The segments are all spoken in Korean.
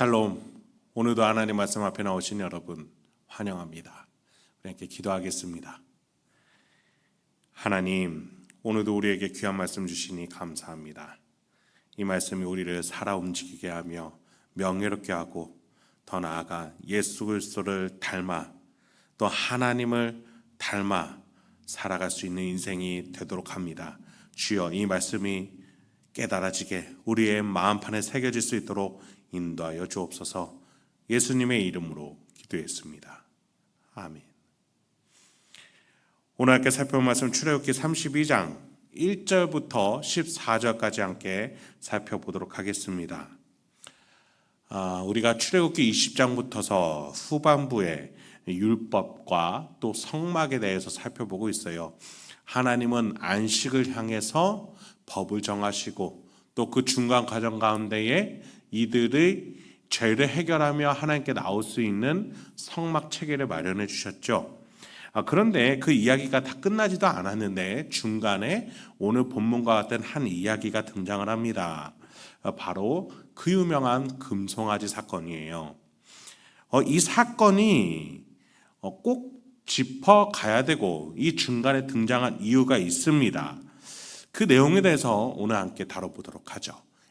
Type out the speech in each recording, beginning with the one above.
샬롬. 오늘도 하나님 말씀 앞에 나오신 여러분 환영합니다. 함께 기도하겠습니다. 하나님, 오늘도 우리에게 귀한 말씀 주시니 감사합니다. 이 말씀이 우리를 살아 움직이게 하며 명예롭게 하고 더 나아가 예수 그리스도를 닮아 또 하나님을 닮아 살아갈 수 있는 인생이 되도록 합니다. 주여 이 말씀이 깨달아지게 우리의 마음판에 새겨질 수 있도록 인도하여 주옵소서. 예수님의 이름으로 기도했습니다. 아멘. 오늘 함께 살펴볼 말씀 출애굽기 32장 1절부터 14절까지 함께 살펴보도록 하겠습니다. 아, 우리가 출애굽기 20장부터서 후반부에 율법과 또 성막에 대해서 살펴보고 있어요. 하나님은 안식을 향해서 법을 정하시고 또 그 중간 과정 가운데에 이들의 죄를 해결하며 하나님께 나올 수 있는 성막 체계를 마련해 주셨죠. 아, 그런데 그 이야기가 다 끝나지도 않았는데 중간에 오늘 본문과 같은 한 이야기가 등장을 합니다. 아, 바로 그 유명한 금송아지 사건이에요. 어, 이 사건이 어, 꼭 짚어 가야 되고 이 중간에 등장한 이유가 있습니다. 그 내용에 대해서 오늘 함께 다뤄보도록 하죠.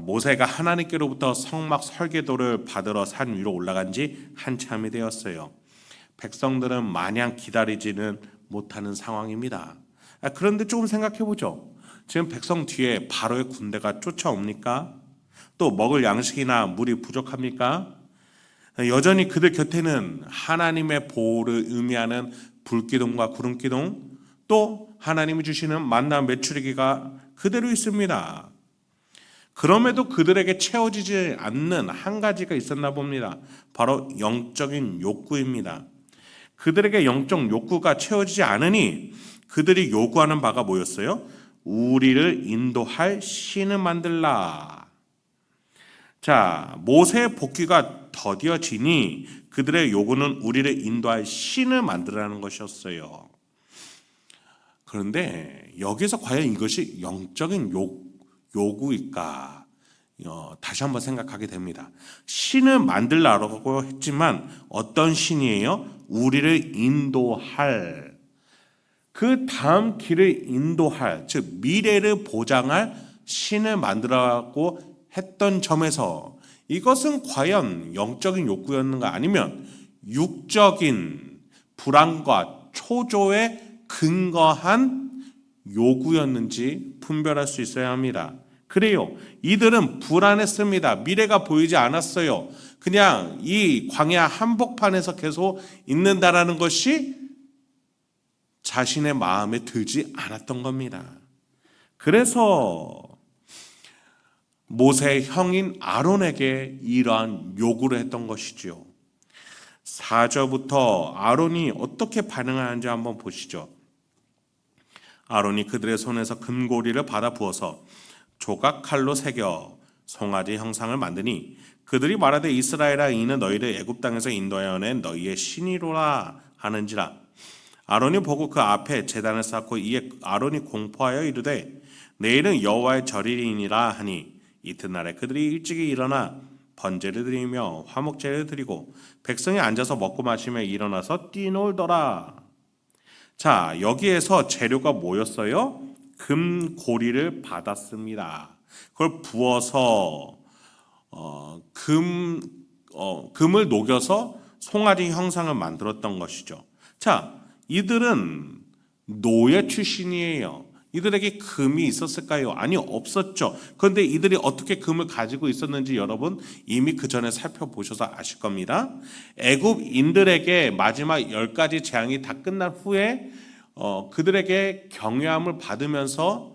모세가 하나님께로부터 성막 설계도를 받으러 산 위로 올라간 지 한참이 되었어요. 백성들은 마냥 기다리지는 못하는 상황입니다. 아, 그런데 조금 생각해 보죠. 지금 백성 뒤에 바로의 군대가 쫓아옵니까? 또 먹을 양식이나 물이 부족합니까? 여전히 그들 곁에는 하나님의 보호를 의미하는 불기둥과 구름기둥, 또 하나님이 주시는 만나 메추리기가 그대로 있습니다. 그럼에도 그들에게 채워지지 않는 한 가지가 있었나 봅니다. 바로 영적인 욕구입니다. 그들에게 영적 욕구가 채워지지 않으니 그들이 요구하는 바가 뭐였어요? 우리를 인도할 신을 만들라. 자, 모세의 복귀가 더디어지니 그들의 요구는 우리를 인도할 신을 만들라는 것이었어요. 그런데 여기서 과연 이것이 영적인 욕, 요구일까? 어, 다시 한번 생각하게 됩니다. 신을 만들라고 했지만 어떤 신이에요? 우리를 인도할 그 다음 길을 인도할 즉 미래를 보장할 신을 만들라고 했던 점에서 이것은 과연 영적인 욕구였는가 아니면 육적인 불안과 초조에 근거한 요구였는지 분별할 수 있어야 합니다. 그래요. 이들은 불안했습니다. 미래가 보이지 않았어요. 그냥 이 광야 한복판에서 계속 있는다라는 것이 자신의 마음에 들지 않았던 겁니다. 그래서 모세의 형인 아론에게 이러한 요구를 했던 것이지요. 4절부터 아론이 어떻게 반응하는지 한번 보시죠. 아론이 그들의 손에서 금고리를 받아 부어서 조각 칼로 새겨 송아지 형상을 만드니 그들이 말하되 이스라엘아 이는 너희를 애굽 땅에서 인도하여 낸 너희의 신이로라 하는지라 아론이 보고 그 앞에 제단을 쌓고 이에 아론이 공포하여 이르되 내일은 여호와의 절일이니라 하니 이튿날에 그들이 일찍이 일어나 번제를 드리며 화목제를 드리고 백성이 앉아서 먹고 마시며 일어나서 뛰놀더라 자 여기에서 재료가 뭐였어요? 금고리를 받았습니다. 그걸 부어서 어, 금 어, 금을 녹여서 송아지 형상을 만들었던 것이죠. 자, 이들은 노예 출신이에요. 이들에게 금이 있었을까요? 아니 없었죠. 그런데 이들이 어떻게 금을 가지고 있었는지 여러분 이미 그 전에 살펴보셔서 아실 겁니다. 애굽인들에게 마지막 열 가지 재앙이 다 끝난 후에 어, 그들에게 경외함을 받으면서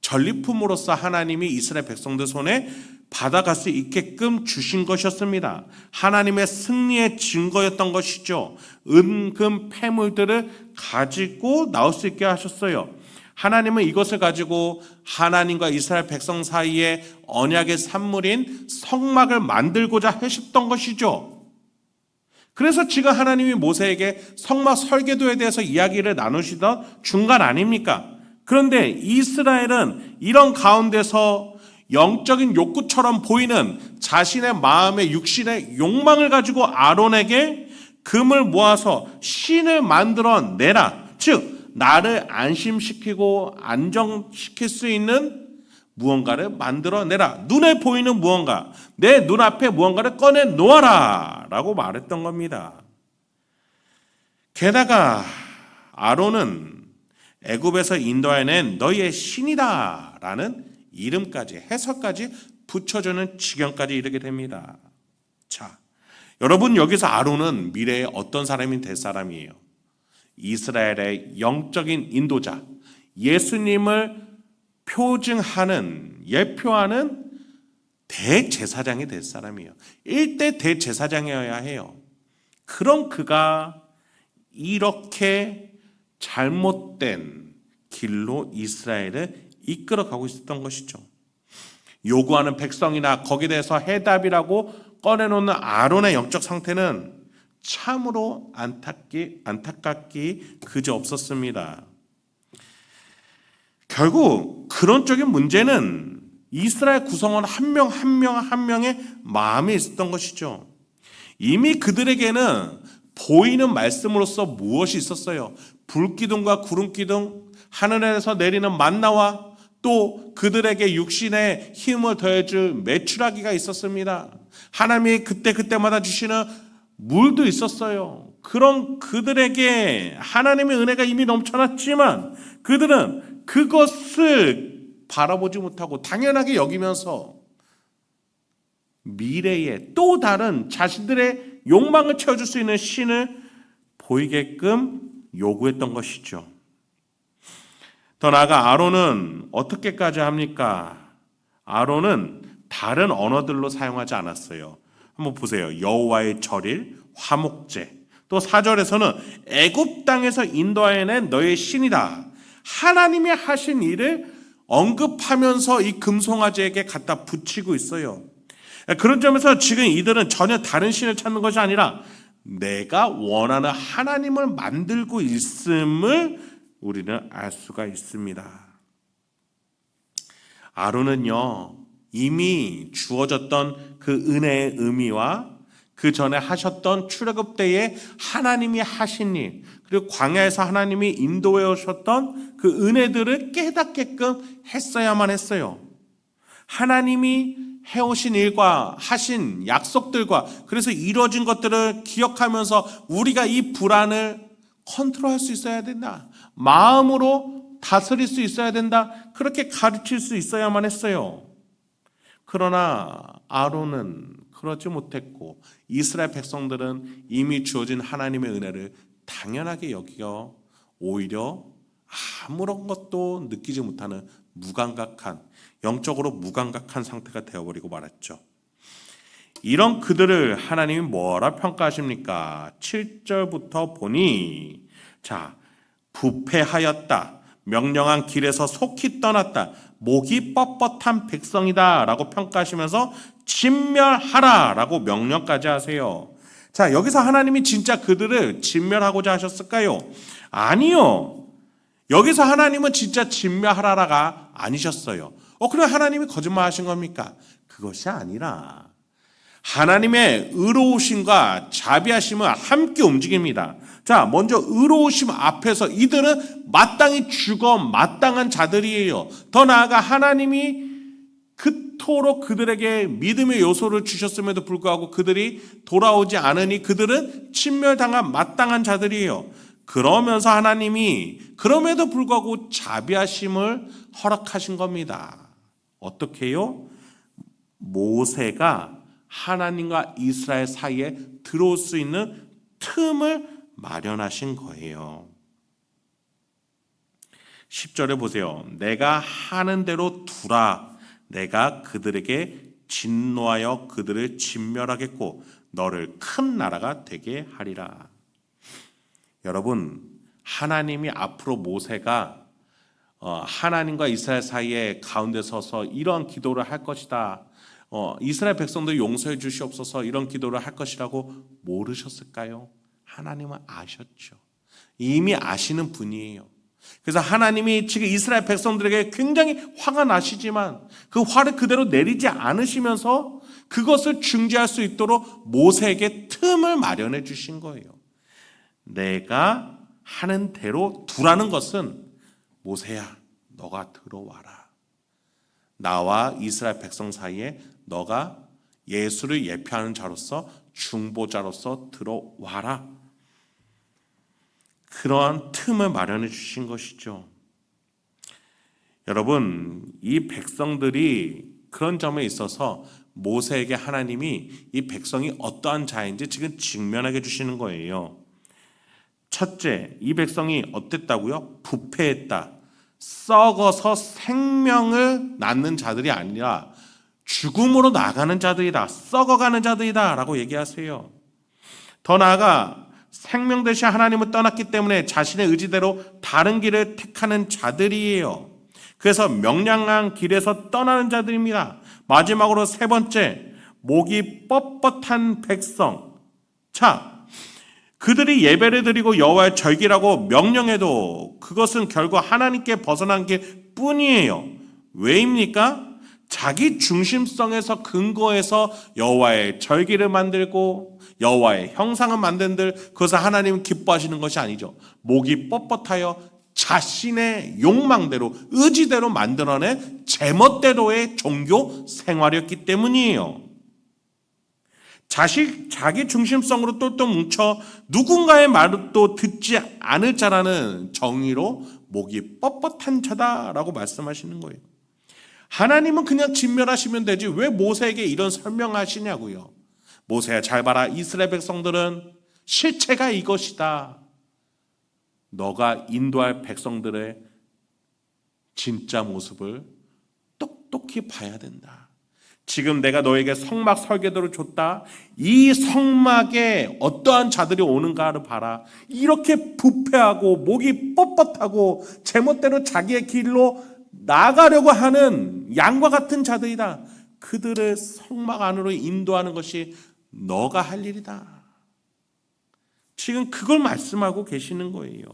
전리품으로서 하나님이 이스라엘 백성들 손에 받아갈 수 있게끔 주신 것이었습니다. 하나님의 승리의 증거였던 것이죠. 은금 폐물들을 가지고 나올 수 있게 하셨어요. 하나님은 이것을 가지고 하나님과 이스라엘 백성 사이에 언약의 산물인 성막을 만들고자 하셨던 것이죠. 그래서 지금 하나님이 모세에게 성막 설계도에 대해서 이야기를 나누시던 중간 아닙니까? 그런데 이스라엘은 이런 가운데서 영적인 욕구처럼 보이는 자신의 마음의 육신의 욕망을 가지고 아론에게 금을 모아서 신을 만들어 내라. 즉, 나를 안심시키고 안정시킬 수 있는 무언가를 만들어 내라. 눈에 보이는 무언가, 내 눈앞에 무언가를 꺼내 놓아라. 라고 말했던 겁니다. 게다가 아론은 애굽에서 인도해낸 너희의 신이다 라는 이름까지 해석까지 붙여주는 지경까지 이르게 됩니다. 자, 여러분 여기서 아론은 미래에 어떤 사람이 될 사람이에요? 이스라엘의 영적인 인도자, 예수님을 표징하는 예표하는 대제사장이 될 사람이에요. 일대 대제사장이어야 해요. 그럼 그가 이렇게 잘못된 길로 이스라엘을 이끌어 가고 있었던 것이죠. 요구하는 백성이나 거기에 대해서 해답이라고 꺼내놓는 아론의 영적 상태는 참으로 안타깝기, 안타깝기 그저 없었습니다. 결국 그런 쪽인 문제는 이스라엘 구성원 한 명 한 명 한 명의 마음에 있었던 것이죠. 이미 그들에게는 보이는 말씀으로서 무엇이 있었어요? 불기둥과 구름기둥, 하늘에서 내리는 만나와 또 그들에게 육신의 힘을 더해줄 매출하기가 있었습니다. 하나님이 그때 그때마다 주시는 물도 있었어요. 그런 그들에게 하나님의 은혜가 이미 넘쳐났지만 그들은 그것을 바라보지 못하고 당연하게 여기면서 미래에 또 다른 자신들의 욕망을 채워줄 수 있는 신을 보이게끔 요구했던 것이죠. 더 나아가 아론은 어떻게까지 합니까? 아론은 다른 언어들로 사용하지 않았어요. 한번 보세요. 여호와의 절일, 화목제. 또 4절에서는 애굽 땅에서 인도하여낸 너의 신이다. 하나님이 하신 일을 언급하면서 이 금송아지에게 갖다 붙이고 있어요. 그런 점에서 지금 이들은 전혀 다른 신을 찾는 것이 아니라 내가 원하는 하나님을 만들고 있음을 우리는 알 수가 있습니다. 아론은요, 이미 주어졌던 그 은혜의 의미와 그 전에 하셨던 출애굽 때에 하나님이 하신 일, 그리고 광야에서 하나님이 인도해 오셨던 그 은혜들을 깨닫게끔 했어야만 했어요. 하나님이 해오신 일과 하신 약속들과 그래서 이루어진 것들을 기억하면서 우리가 이 불안을 컨트롤할 수 있어야 된다. 마음으로 다스릴 수 있어야 된다. 그렇게 가르칠 수 있어야만 했어요. 그러나 아론은 그러지 못했고 이스라엘 백성들은 이미 주어진 하나님의 은혜를 당연하게 여겨 오히려 아무런 것도 느끼지 못하는 무감각한 영적으로 무감각한 상태가 되어버리고 말았죠. 이런 그들을 하나님이 뭐라 평가하십니까? 7절부터 보니 자 부패하였다. 명령한 길에서 속히 떠났다. 목이 뻣뻣한 백성이다 라고 평가하시면서 진멸하라 라고 명령까지 하세요. 자, 여기서 하나님이 진짜 그들을 진멸하고자 하셨을까요? 아니요. 여기서 하나님은 진짜 진멸하라가 아니셨어요. 어, 그럼 하나님이 거짓말 하신 겁니까? 그것이 아니라 하나님의 의로우심과 자비하심은 함께 움직입니다. 자, 먼저 의로우심 앞에서 이들은 마땅히 죽어 마땅한 자들이에요. 더 나아가 하나님이 그토록 그들에게 믿음의 요소를 주셨음에도 불구하고 그들이 돌아오지 않으니 그들은 침멸당한 마땅한 자들이에요. 그러면서 하나님이 그럼에도 불구하고 자비하심을 허락하신 겁니다. 어떻게요? 모세가 하나님과 이스라엘 사이에 들어올 수 있는 틈을 마련하신 거예요. 10절에 보세요. 내가 하는 대로 두라. 내가 그들에게 진노하여 그들을 진멸하겠고 너를 큰 나라가 되게 하리라. 여러분 하나님이 앞으로 모세가 어, 하나님과 이스라엘 사이에 가운데 서서 이런 기도를 할 것이다. 어, 이스라엘 백성들 용서해 주시옵소서 이런 기도를 할 것이라고 모르셨을까요? 하나님은 아셨죠. 이미 아시는 분이에요. 그래서 하나님이 지금 이스라엘 백성들에게 굉장히 화가 나시지만 그 화를 그대로 내리지 않으시면서 그것을 중지할 수 있도록 모세에게 틈을 마련해 주신 거예요. 내가 하는 대로 두라는 것은 모세야, 너가 들어와라. 나와 이스라엘 백성 사이에 너가 예수를 예표하는 자로서 중보자로서 들어와라. 그러한 틈을 마련해 주신 것이죠. 여러분, 이 백성들이 그런 점에 있어서 모세에게 하나님이 이 백성이 어떠한 자인지 지금 직면하게 주시는 거예요. 첫째, 이 백성이 어땠다고요? 부패했다. 썩어서 생명을 낳는 자들이 아니라 죽음으로 나가는 자들이다. 썩어가는 자들이다. 라고 얘기하세요. 더 나아가 생명 대신 하나님을 떠났기 때문에 자신의 의지대로 다른 길을 택하는 자들이에요. 그래서 명량한 길에서 떠나는 자들입니다. 마지막으로 세 번째, 목이 뻣뻣한 백성. 자, 그들이 예배를 드리고 여호와의 절기라고 명령해도 그것은 결국 하나님께 벗어난 게 뿐이에요. 왜입니까? 자기 중심성에서 근거해서 여호와의 절기를 만들고 여호와의 형상을 만든들 그것을 하나님은 기뻐하시는 것이 아니죠. 목이 뻣뻣하여 자신의 욕망대로 의지대로 만들어낸 제멋대로의 종교 생활이었기 때문이에요. 자식 자기 중심성으로 똘똘 뭉쳐 누군가의 말을 또 듣지 않을 자라는 정의로 목이 뻣뻣한 자다라고 말씀하시는 거예요. 하나님은 그냥 진멸하시면 되지 왜 모세에게 이런 설명하시냐고요. 모세야 잘 봐라 이스라엘 백성들은 실체가 이것이다. 너가 인도할 백성들의 진짜 모습을 똑똑히 봐야 된다. 지금 내가 너에게 성막 설계도를 줬다. 이 성막에 어떠한 자들이 오는가를 봐라. 이렇게 부패하고 목이 뻣뻣하고 제멋대로 자기의 길로 나가려고 하는 양과 같은 자들이다. 그들을 성막 안으로 인도하는 것이 너가 할 일이다. 지금 그걸 말씀하고 계시는 거예요.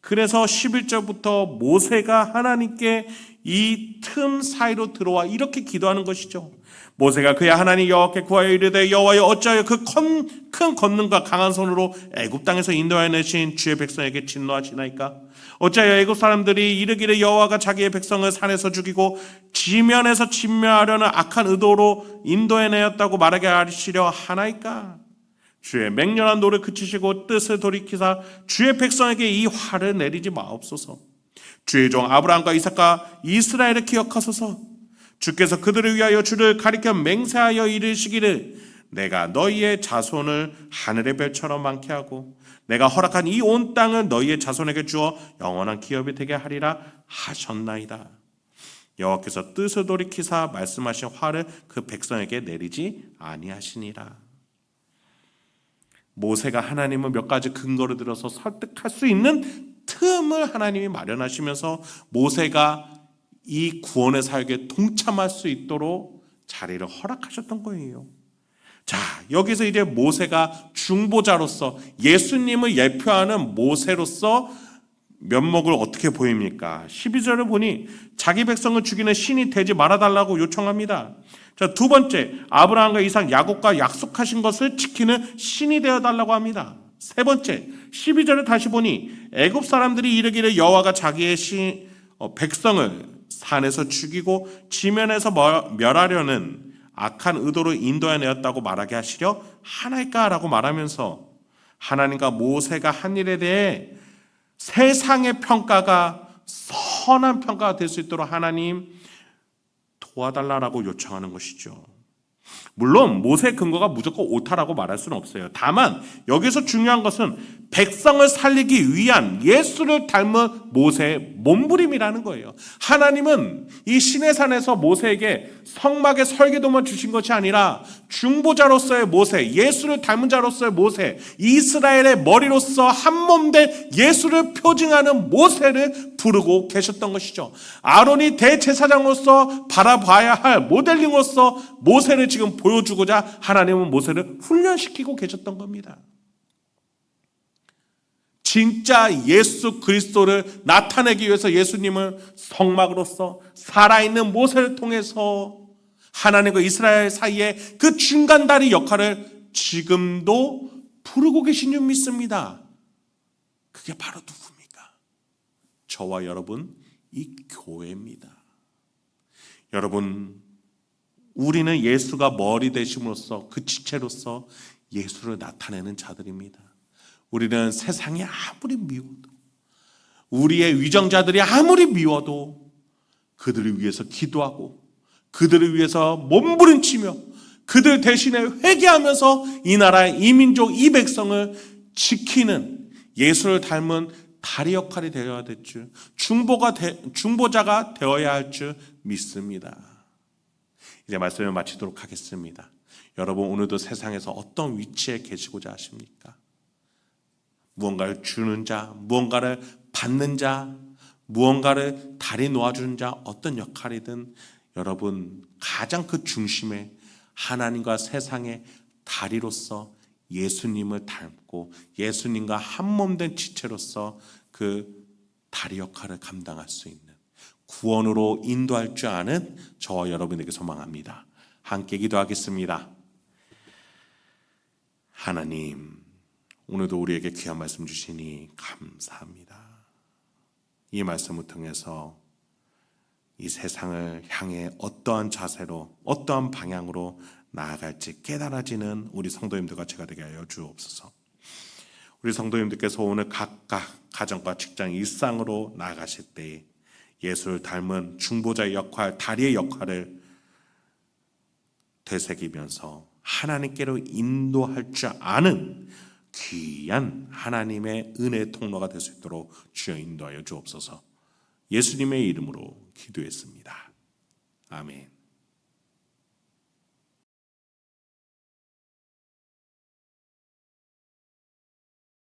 그래서 11절부터 모세가 하나님께 이 틈 사이로 들어와 이렇게 기도하는 것이죠. 모세가 그의 하나님 여호와께 구하여 이르되 여호와여 어찌하여 그큰 권능과 강한 손으로 애굽 땅에서 인도하여 내신 주의 백성에게 진노하시나이까? 어찌하여 애굽 사람들이 이르기를 여호와가 자기의 백성을 산에서 죽이고 지면에서 진멸하려는 악한 의도로 인도해 내었다고 말하게 하시려 하나이까? 주의 맹렬한 노를 그치시고 뜻을 돌이키사 주의 백성에게 이 화를 내리지 마옵소서. 주의 종 아브라함과 이삭과 이스라엘을 기억하소서. 주께서 그들을 위하여 주를 가리켜 맹세하여 이르시기를 내가 너희의 자손을 하늘의 별처럼 많게 하고 내가 허락한 이 온 땅을 너희의 자손에게 주어 영원한 기업이 되게 하리라 하셨나이다. 여호와께서 뜻을 돌이키사 말씀하신 화를 그 백성에게 내리지 아니하시니라. 모세가 하나님을 몇 가지 근거를 들어서 설득할 수 있는 틈을 하나님이 마련하시면서 모세가 이 구원의 사역에 동참할 수 있도록 자리를 허락하셨던 거예요. 자, 여기서 이제 모세가 중보자로서 예수님을 예표하는 모세로서 면목을 어떻게 보입니까? 12절을 보니 자기 백성을 죽이는 신이 되지 말아달라고 요청합니다. 자, 두 번째, 아브라함과 이삭, 야곱과 약속하신 것을 지키는 신이 되어 달라고 합니다. 세 번째, 12절을 다시 보니 애굽 사람들이 이르기를 여호와가 자기의 시, 어, 백성을 산에서 죽이고 지면에서 멸하려는 악한 의도로 인도해 내었다고 말하게 하시려 하나일까라고 말하면서 하나님과 모세가 한 일에 대해 세상의 평가가 선한 평가가 될 수 있도록 하나님 도와달라라고 요청하는 것이죠. 물론 모세 근거가 무조건 옳다라고 말할 수는 없어요. 다만 여기서 중요한 것은 백성을 살리기 위한 예수를 닮은 모세의 몸부림이라는 거예요. 하나님은 이 시내산에서 모세에게 성막의 설계도만 주신 것이 아니라 중보자로서의 모세, 예수를 닮은 자로서의 모세, 이스라엘의 머리로서 한 몸 된 예수를 표징하는 모세를 부르고 계셨던 것이죠. 아론이 대제사장으로서 바라봐야 할 모델링으로서 모세를 지금 보여주고자 하나님은 모세를 훈련시키고 계셨던 겁니다. 진짜 예수 그리스도를 나타내기 위해서 예수님을 성막으로서 살아있는 모세를 통해서 하나님과 이스라엘 사이에 그 중간다리 역할을 지금도 부르고 계신 줄 믿습니다. 그게 바로 누굽니까? 저와 여러분, 이 교회입니다. 여러분, 우리는 예수가 머리 되심으로써 그 지체로서 예수를 나타내는 자들입니다. 우리는 세상이 아무리 미워도 우리의 위정자들이 아무리 미워도 그들을 위해서 기도하고 그들을 위해서 몸부림치며 그들 대신에 회개하면서 이 나라의 이 민족 이 백성을 지키는 예수를 닮은 다리 역할이 되어야 될 줄, 중보가 되, 중보자가 되어야 할 줄 믿습니다. 이제 말씀을 마치도록 하겠습니다. 여러분 오늘도 세상에서 어떤 위치에 계시고자 하십니까? 무언가를 주는 자, 무언가를 받는 자, 무언가를 다리 놓아주는 자, 어떤 역할이든 여러분 가장 그 중심에 하나님과 세상의 다리로서 예수님을 닮고 예수님과 한 몸 된 지체로서 그 다리 역할을 감당할 수 있는 구원으로 인도할 줄 아는 저와 여러분에게 소망합니다. 함께 기도하겠습니다. 하나님, 오늘도 우리에게 귀한 말씀 주시니 감사합니다. 이 말씀을 통해서 이 세상을 향해 어떠한 자세로 어떠한 방향으로 나아갈지 깨달아지는 우리 성도님들과 제가 되게 하여 주옵소서. 우리 성도님들께서 오늘 각각 가정과 직장 일상으로 나아가실 때에 예수를 닮은 중보자의 역할, 다리의 역할을 되새기면서 하나님께로 인도할 줄 아는 귀한 하나님의 은혜 통로가 될 수 있도록 주여 인도하여 주옵소서. 예수님의 이름으로 기도했습니다. 아멘.